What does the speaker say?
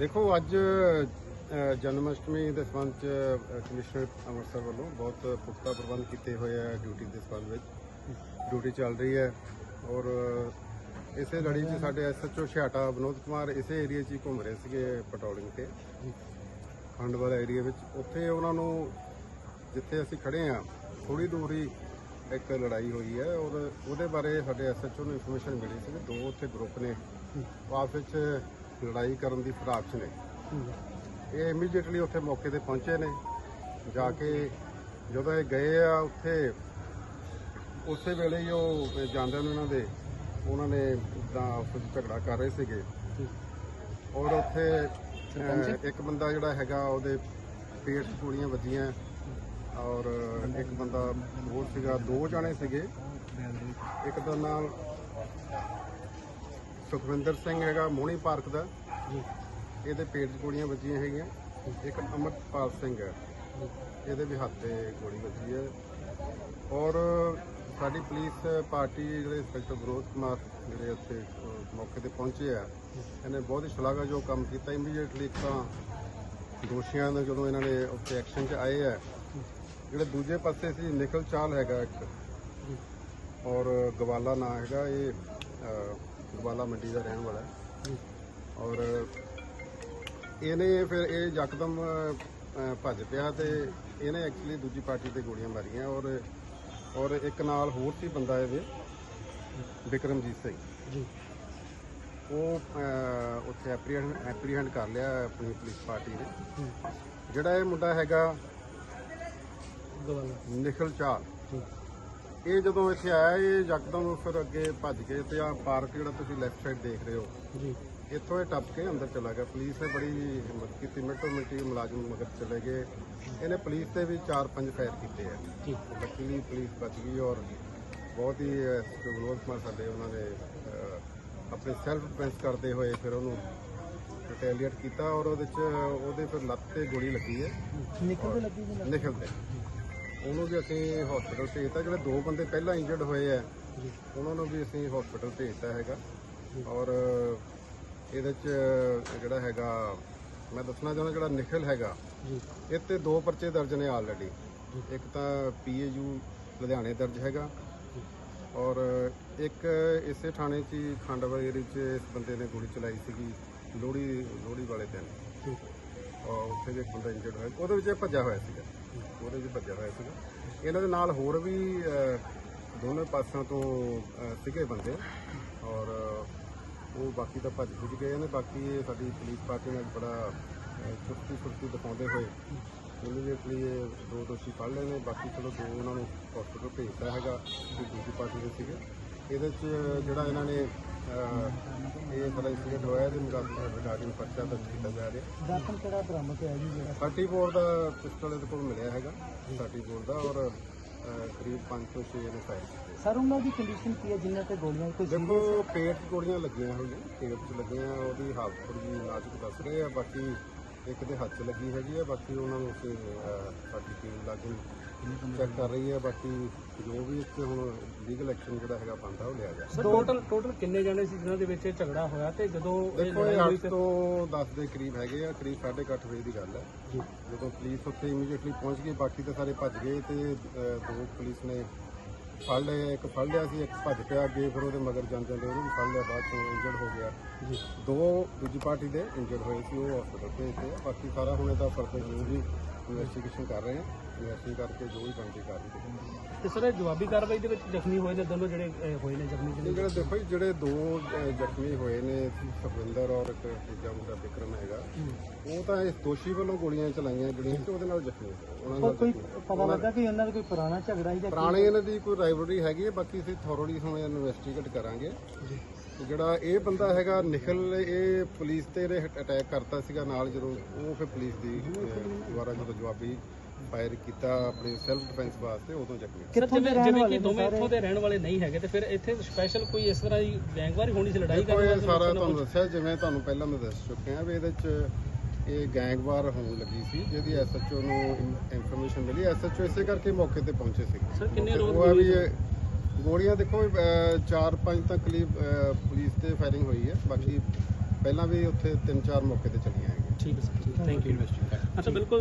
ਦੇਖੋ, ਅੱਜ ਜਨਮ ਅਸ਼ਟਮੀ ਦੇ ਸੰਬੰਧ ਚ ਕਮਿਸ਼ਨਰ ਅੰਮ੍ਰਿਤਸਰ ਵੱਲੋਂ ਬਹੁਤ ਪੁਖਤਾ ਪ੍ਰਬੰਧ ਕੀਤੇ ਹੋਏ ਆ ਡਿਊਟੀ ਦੇ ਸੰਬੰਧ ਵਿੱਚ। ਡਿਊਟੀ ਚੱਲ ਰਹੀ ਹੈ ਔਰ ਇਸੇ ਲੜੀ 'ਚ ਸਾਡੇ ਐਸਐਚਓ ਛਿਆਟਾ ਵਿਨੋਦ ਕੁਮਾਰ ਇਸੇ ਏਰੀਆ 'ਚ ਹੀ ਘੁੰਮ ਰਹੇ ਸੀਗੇ ਪੈਟਰੋਲਿੰਗ ਤੇ। ਖੰਡਵਾਲਾ ਏਰੀਆ ਵਿੱਚ। ਉੱਥੇ ਉਹਨਾਂ ਨੂੰ ਜਿੱਥੇ ਅਸੀਂ ਖੜੇ ਆ ਥੋੜੀ ਦੂਰ ਹੀ ਇੱਕ ਲੜਾਈ ਹੋਈ ਹੈ ਔਰ ਉਹਦੇ ਬਾਰੇ ਸਾਡੇ ਐਸਐਚਓ ਨੂੰ ਇਨਫੋਰਮੇਸ਼ਨ ਮਿਲੀ ਸੀ ਦੋ ਉੱਥੇ ਗਰੁੱਪ ਨੇ। ਉਹ ਆਪਸ ਵਿੱਚ ਲੜਾਈ ਕਰਨ ਦੀ ਫਿਰਾਕ 'ਚ ਨੇ। ਇਹ ਇਮੀਡੀਏਟਲੀ ਉੱਥੇ ਮੌਕੇ ਤੇ ਪਹੁੰਚੇ ਨੇ। ਜਾ ਕੇ ਜਦੋਂ ਇਹ ਗਏ ਆ ਉੱਥੇ ਉਸੇ ਵੇਲੇ ਹੀ ਉਹ ਜਾਂਦੇ ਨੇ ਉਹਨਾਂ ਦੇ ਉਹਨਾਂ ਨੇ ਤਾਂ ਆਪਸ ਵਿੱਚ ਝਗੜਾ ਕਰ ਰਹੇ ਸੀਗੇ। ਔਰ ਉੱਥੇ ਅਹ, ਇੱਕ ਬੰਦਾ ਜਿਹੜਾ ਹੈਗਾ ਉਹਦੇ ਪੇਟ 'ਚ ਗੋਲੀਆਂ ਵੱਜੀਆਂ। ਔਰ ਇੱਕ ਬੰਦਾ ਹੋਰ ਸੀਗਾ ਦੋ ਜਾਣੇ ਸੀਗੇ। ਇੱਕ ਦਾ ਨਾਮ ਸੁਖਵਿੰਦਰ ਸਿੰਘ ਹੈਗਾ ਮੋਹਣੀ ਪਾਰਕ ਦਾ। ਇਹਦੇ ਪੇਟ 'ਚ ਗੋਲੀਆਂ ਵੱਜੀਆਂ ਹੈਗੀਆਂ। ਇੱਕ ਅਮਰਪਾਲ ਸਿੰਘ ਹੈ। ਇਹਦੇ ਵੀ ਹੱਥ ਤੇ ਗੋਲੀ ਵੱਜੀ ਹੈ। ਔਰ ਸਾਡੀ ਪੁਲਿਸ ਪਾਰਟੀ ਜਿਹੜੇ ਇੰਸਪੈਕਟਰ ਵਿਰੋਧ ਕੁਮਾਰ ਜਿਹੜੇ ਉੱਥੇ ਅਹ, ਮੌਕੇ ਤੇ ਪਹੁੰਚੇ ਆ ਇਹਨੇ ਬਹੁਤ ਹੀ ਸ਼ਲਾਘਾਯੋਗ ਕੰਮ ਕੀਤਾ। ਇਮੀਡੀਏਟਲੀ ਤਾਂ ਦੋਸ਼ੀਆਂ ਦਾ ਜਦੋਂ ਇਹਨਾਂ ਨੇ ਉੱਥੇ ਐਕਸ਼ਨ 'ਚ ਆਏ ਆ ਜਿਹੜੇ ਦੂਜੇ ਪਾਸੇ ਸੀ ਨਿਕਲ ਚਾਲ ਹੈਗਾ ਇੱਕ। ਔਰ ਗਵਾਲਾ ਨਾਂ ਹੈਗਾ ਇਹ ਗਵਾਲਾ ਮੰਡੀ ਦਾ ਰਹਿਣ ਵਾਲਾ ਹੈ। ਔਰ ਇਹਨੇ ਫਿਰ ਇਹ ਯਕਦਮ ਅਹ, ਭੱਜ ਪਿਆ ਤੇ ਇਹਨੇ ਐਕਚੁਅਲੀ ਦੂਜੀ ਪਾਰਟੀ ਤੇ ਗੋਲੀਆਂ ਮਾਰੀਆਂ। ਔਰ ਔਰ ਇੱਕ ਨਾਲ ਹੋਰ ਸੀ ਬੰਦਾ ਇਹਦੇ ਵਿਕਰਮਜੀਤ ਸਿੰਘ। ਜੀ। ਉਹ ਅਹ, ਉੱਥੇ ਐਪਰੀਹੈਂਡ ਐਪਰੀਹੈਂਡ ਕਰ ਲਿਆ ਆਪਣੀ ਪੁਲਿਸ ਪਾਰਟੀ ਨੇ। ਜਿਹੜਾ ਇਹ ਮੁੰਡਾ ਹੈਗਾ ਗਵਾਲਾ। ਨਿਖਲ ਚਾਲ। ਜੀ ਇਹ ਜਦੋਂ ਇੱਥੇ ਆਇਆ ਇਹ ਯਕਦਮ ਫਿਰ ਅੱਗੇ ਭੱਜ ਕੇ ਤੇ ਆ ਪਾਰਕ ਜਿਹੜਾ ਤੁਸੀਂ ਲੈਫਟ ਸਾਈਡ ਦੇਖ ਰਹੇ ਹੋ ਜੀ। ਇੱਥੋਂ ਇਹ ਟੱਪ ਕੇ ਅੰਦਰ ਚਲਾ ਗਿਆ। ਪੁਲਿਸ ਨੇ ਬੜੀ ਹਿੰਮਤ ਕੀਤੀ ਮਿੰਟੋ ਮਿੰਟੀ ਮੁਲਾਜ਼ਮ ਮਗਰ ਚਲੇ ਗਏ। ਇਹਨੇ ਪੁਲਿਸ ਤੇ ਵੀ 4-5 ਫਾਇਰ ਕੀਤੇ ਆ। ਜੀ। ਲੱਕੀਲੀ ਪੁਲਿਸ ਬਚ ਗਈ ਔਰ ਬਹੁਤ ਹੀ ਵਿਨੋਦ ਕੁਮਾਰ ਸਾਡੇ ਉਹਨਾਂ ਨੇ ਆਪਣੇ ਸੈਲਫ ਡਿਫੈਂਸ ਕਰਦੇ ਹੋਏ ਫਿਰ ਉਹਨੂੰ ਰਿਟੈਲੀਏਟ ਕੀਤਾ ਔਰ ਉਹਦੇ ਚ ਉਹਦੇ ਫਿਰ ਲੱਤ ਤੇ ਗੋਲੀ ਲੱਗੀ ਹੈ। ਨਿਕਲ ਤੇ ਲੱਗੀ ਤੇ ਉਹਨੂੰ ਵੀ ਅਸੀਂ ਹਸਪੀਟਲ ਭੇਜਤਾ ਜਿਹੜੇ ਦੋ ਬੰਦੇ ਪਹਿਲਾਂ ਇੰਜਰਡ ਹੋਏ ਆ ਉਹਨਾਂ ਨੂੰ ਵੀ ਅਸੀਂ ਹਸਪੀਟਲ ਭੇਜਤਾ ਹੈਗਾ। ਔਰ ਇਹਦੇ ਚ ਜਿਹੜਾ ਹੈਗਾ ਮੈਂ ਦੱਸਣਾ ਚਾਹੁੰਦਾ ਜਿਹੜਾ ਨਿਖਲ ਹੈਗਾ ਜੀ। ਇਹ ਤੇ ਦੋ ਪਰਚੇ ਦਰਜ ਨੇ ਆਲਰੇਡੀ ਇੱਕ ਤਾਂ ਪੀਏਯੂ ਲੁਧਿਆਣੇ ਦਰਜ ਹੈਗਾ। ਔਰ ਇੱਕ ਇਸੇ ਥਾਣੇ 'ਚ ਖੰਡਵਾ ਏਰੀਏ 'ਚ ਇਸ ਬੰਦੇ ਨੇ ਗੋਲੀ ਚਲਾਈ ਸੀਗੀ ਲੋਹੜੀ ਲੋਹੜੀ ਵਾਲੇ ਦਿਨ। ਔਰ ਉੱਥੇ ਵੀ ਇੱਕ ਬੰਦਾ ਇੰਜਰਡ ਹੋਇਆ। ਉਹਦੇ ਵਿੱਚ ਭੱਜਿਆ ਹੋਇਆ ਸੀਗਾ। ਉਹਦੇ ਵਿੱਚ ਭੱਜਿਆ ਹੋਇਆ ਸੀਗਾ। ਇਹਨਾਂ ਦੇ ਨਾਲ ਹੋਰ ਵੀ ਦੋਨੇ ਪਾਸਿਆਂ ਤੋਂ ਸੀਗੇ ਬੰਦੇ। ਔਰ ਉਹ ਬਾਕੀ ਤਾਂ ਭੱਜ ਭੁੱਜ ਗਏ ਨੇ। ਬਾਕੀ ਇਹ ਸਾਡੀ ਪੁਲਿਸ ਪਾਰਟੀ ਨੇ ਬੜਾ ਅਹ, ਚੁਸਤੀ ਫੁਰਤੀ ਦਿਖਾਉਂਦੇ ਹੋਏ ਇਮੀਡੀਏਟਲੀ ਇਹ ਦੋ ਦੋਸ਼ੀ ਫੜ ਲਏ ਨੇ। ਬਾਕੀ ਚਲੋ ਦੋ ਉਹਨਾਂ ਨੂੰ ਹਸਪੀਟਲ ਭੇਜਦਾ ਹੈਗਾ ਜੋ ਦੂਜੀ ਪਾਰਟੀ ਦੇ ਸੀਗੇ। ਇਹਦੇ ਚ ਜਿਹੜਾ ਇਹਨਾਂ ਨੇ ਇਹ ਸਾਡਾ ਇੰਸੀਡੈਂਟ ਹੋਇਆ ਇਹਦੇ ਮੁਕਾਬਲੇ ਰਿਗਾਰਡਿੰਗ ਪਰਚਾ ਦਰਜ ਕੀਤਾ ਜਾ ਰਿਹਾ। ਦਾਖਲ ਕਿਹੜਾ ਬਰਾਮਦ ਹੋਇਆ ਜੀ ਜਿਹੜਾ? 34 ਦਾ ਪਿਸਟਲ ਇਹਦੇ ਕੋਲ ਮਿਲਿਆ ਹੈਗਾ 34 ਦਾ ਔਰ ਕਰੀਬ 5 ਤੋਂ 6 ਨੇ ਫਾਇਰ ਸਰ ਉਹਨਾਂ ਦੀ ਕੰਡੀਸ਼ਨ ਕੀ ਹੈ ਜਿਨ੍ਹਾਂ ਤੇ ਗੋਲੀਆਂ ਕੋਈ ਦੇਖੋ ਪੇਟ 'ਚ ਗੋਲੀਆਂ ਲੱਗੀਆਂ ਹੋਈਆਂ ਪੇਟ 'ਚ ਲੱਗੀਆਂ ਉਹਦੀ ਹਾਲਤ ਥੋੜੀ ਨਾਜ਼ੁਕ ਦੱਸ ਰਹੇ ਆ ਬਾਕੀ ਇੱਕ ਦੇ ਹੱਥ 'ਚ ਲੱਗੀ ਹੈਗੀ ਆ ਬਾਕੀ ਉਹਨਾਂ ਨੂੰ ਅਸੀਂ ਸਾਡੀ ਟੀਮ ਲਾਗੇ ਚੈੱਕ ਕਰ ਰਹੀ ਹੈ ਬਾਕੀ ਜੋ ਵੀ ਇੱਥੇ ਹੁਣ ਲੀਗਲ ਐਕਸ਼ਨ ਜਿਹੜਾ ਹੈਗਾ ਬਣਦਾ ਉਹ ਲਿਆ ਜਾ ਸਰ ਟੋਟਲ ਟੋਟਲ ਕਿੰਨੇ ਜਣੇ ਸੀ ਜਿਨ੍ਹਾਂ ਦੇ ਵਿੱਚ ਇਹ ਝਗੜਾ ਹੋਇਆ ਤੇ ਜਦੋਂ ਇਹ ਦੇਖੋ ਲੜਾਈ ਇਹ ਹੋਈ 8 ਤੇ ਤੋਂ 10 ਦੇ ਕਰੀਬ ਹੈਗੇ ਆ ਕਰੀਬ 8:30 ਵਜੇ ਦੀ ਗੱਲ ਹੈ। ਜਦੋਂ ਪੁਲਿਸ ਉੱਥੇ ਇਮੀਡੀਏਟਲੀ ਪਹੁੰਚ ਗਈ ਬਾਕੀ ਤਾਂ ਸਾਰੇ ਭੱਜ ਗਏ ਤੇ ਅਹ, ਦੋ ਪੁਲਿਸ ਨੇ ਫੜ ਲਏ ਇੱਕ ਫੜ ਲਿਆ ਸੀ ਇੱਕ ਭੱਜ ਪਿਆ ਅੱਗੇ ਫਿਰ ਉਹਦੇ ਮਗਰ ਜਾਂਦੇ ਜਾਂਦੇ ਉਹਨੂੰ ਵੀ ਫੜ ਲਿਆ ਬਾਅਦ ਚੋਂ ਇੰਜਰਡ ਹੋ ਗਿਆ। ਦੋ ਦੂਜੀ ਪਾਰਟੀ ਦੇ ਇੰਜਰਡ ਹੋਏ ਸੀ ਉਹ ਹਸਪੀਟਲ ਭੇਜਤੇ ਆ। ਬਾਕੀ ਸਾਰਾ ਹੁਣ ਇਹਦਾ ਫਰਦਰ ਜੋ ਵੀ ਇਨਵੈਸਟੀਗੇਸ਼ਨ ਕਰ ਰਹੇ ਹਾਂ ਇਨਵੈਸਟੀਗੇਸ਼ਨ ਕਰਕੇ ਜੋ ਵੀ ਬਣਦੀ ਕਰ ਰਹੇ ਤੇ ਸਰ ਇਹ ਜਵਾਬੀ ਕਾਰਵਾਈ ਦੇ ਵਿੱਚ ਜ਼ਖਮੀ ਹੋਏ ਨੇ ਦੋਨੋਂ ਜਿਹੜੇ ਅਹ, ਹੋਏ ਨੇ ਜ਼ਖਮੀ ਜਿਹੜੇ ਜਿਹੜੇ ਦੇਖੋ ਜੀ, ਜਿਹੜੇ ਦੋ ਅਹ, ਜ਼ਖਮੀ ਹੋਏ ਨੇ ਸੁਖਵਿੰਦਰ ਔਰ ਇੱਕ ਤੀਜਾ ਮੁੰਡਾ ਵਿਕਰਮ ਹੈਗਾ। ਉਹ ਤਾਂ ਇਸ ਦੋਸ਼ੀ ਵੱਲੋਂ ਗੋਲੀਆਂ ਚਲਾਈਆਂ ਜਿਹੜੀਆਂ ਤੇ ਉਹਦੇ ਨਾਲ ਜ਼ਖਮੀ ਹੋਏ ਉਹਨਾਂ ਨਾਲ ਕੋਈ ਜ਼ਖਮੀ ਹੋਏ। ਪਤਾ ਲੱਗਾ ਕਿ ਉਹਨਾਂ ਦਾ ਕੋਈ ਪੁਰਾਣਾ ਝਗੜਾ ਸੀ ਜਾਂ ਪੁਰਾਣੇ ਇਹਨਾਂ ਦੀ ਕੋਈ ਰਾਈਵਲਰੀ ਹੈਗੀ ਹੈ ਬਾਕੀ ਅਸੀਂ ਥੋਰੋਲੀ ਹੁਣ ਇਨਵੈਸਟੀਗੇਟ ਕਰਾਂਗੇ। ਤੇ ਜਿਹੜਾ ਇਹ ਬੰਦਾ ਹੈਗਾ ਨਿਖਲ ਇਹ ਪੁਲਿਸ ਤੇ ਅਟੈਕ ਕਰਤਾ ਸੀਗਾ ਨਾਲ ਜਦੋਂ ਉਹ ਫਿਰ ਪੁਲਿਸ ਦੀ ਅਹ, ਦੁਆਰਾ ਜਦੋਂ ਜਵਾਬੀ ਫਾਇਰ ਕੀਤਾ ਆਪਣੇ ਸੈਲਫ ਡਿਫੈਂਸ ਵਾਸਤੇ ਉਦੋਂ ਜ਼ਖਮੀ ਹੋਇਆ। ਕਿੱਥੋਂ ਦੇ ਜਿਵੇਂ ਰਹਿਣ ਜਿਵੇਂ ਵਾਲੇ ਕਿ ਦੋਵੇਂ? ਇੱਥੋਂ ਦੇ ਰਹਿਣ ਵਾਲੇ ਨਹੀਂ ਹੈਗੇ ਤੇ ਫਿਰ ਇੱਥੇ ਸਪੈਸ਼ਲ ਕੋਈ ਇਸ ਤਰ੍ਹਾਂ ਦੀ ਗੈਂਗਵਾਰੀ ਹੋਣੀ ਸੀ ਲੜਾਈ ਦੇਖੋ ਕਰਨ ਇਹ ਵਾਸਤੇ ਸਾਰਾ ਲੋਕਾਂ ਤੁਹਾਨੂੰ ਦੱਸਿਆ ਜਿਵੇਂ ਤੁਹਾਨੂੰ ਪਹਿਲਾਂ ਮੈਂ ਦੱਸ ਚੁੱਕਿਆ ਵੀ ਇਹਦੇ ਚ ਇਹ ਗੈਂਗਵਾਰ ਹੋਣ ਲੱਗੀ ਸੀ ਜਿਹਦੀ ਐਸਐਚਓ ਨੂੰ ਇਨਫੋਰਮੇਸ਼ਨ ਮਿਲੀ। ਐਸਐਚਓ ਇਸੇ ਕਰਕੇ ਮੌਕੇ ਤੇ ਪਹੁੰਚੇ ਸੀ। ਸਰ, ਕਿੰਨੇ ਰੋਜ਼ ਉਹ ਆ ਵੀ ਇਹ ਗੋਲੀਆਂ ਦੇਖੋ 4-5 ਤਾਂ ਕਰੀਬ ਅਹ, ਪੁਲਿਸ ਤੇ ਫਾਇਰਿੰਗ ਹੋਈ ਹੈ। ਬਾਕੀ ਪਹਿਲਾਂ ਵੀ ਉੱਥੇ ਤਿੰਨ ਚਾਰ ਮੌਕੇ ਤੇ ਚੱਲੀਆਂ ਹੈਗੀਆਂ। ਠੀਕ ਹੈ ਸਰ ਥੈਂਕ ਯੂ ਅੱਛਾ ਬਿਲਕੁਲ।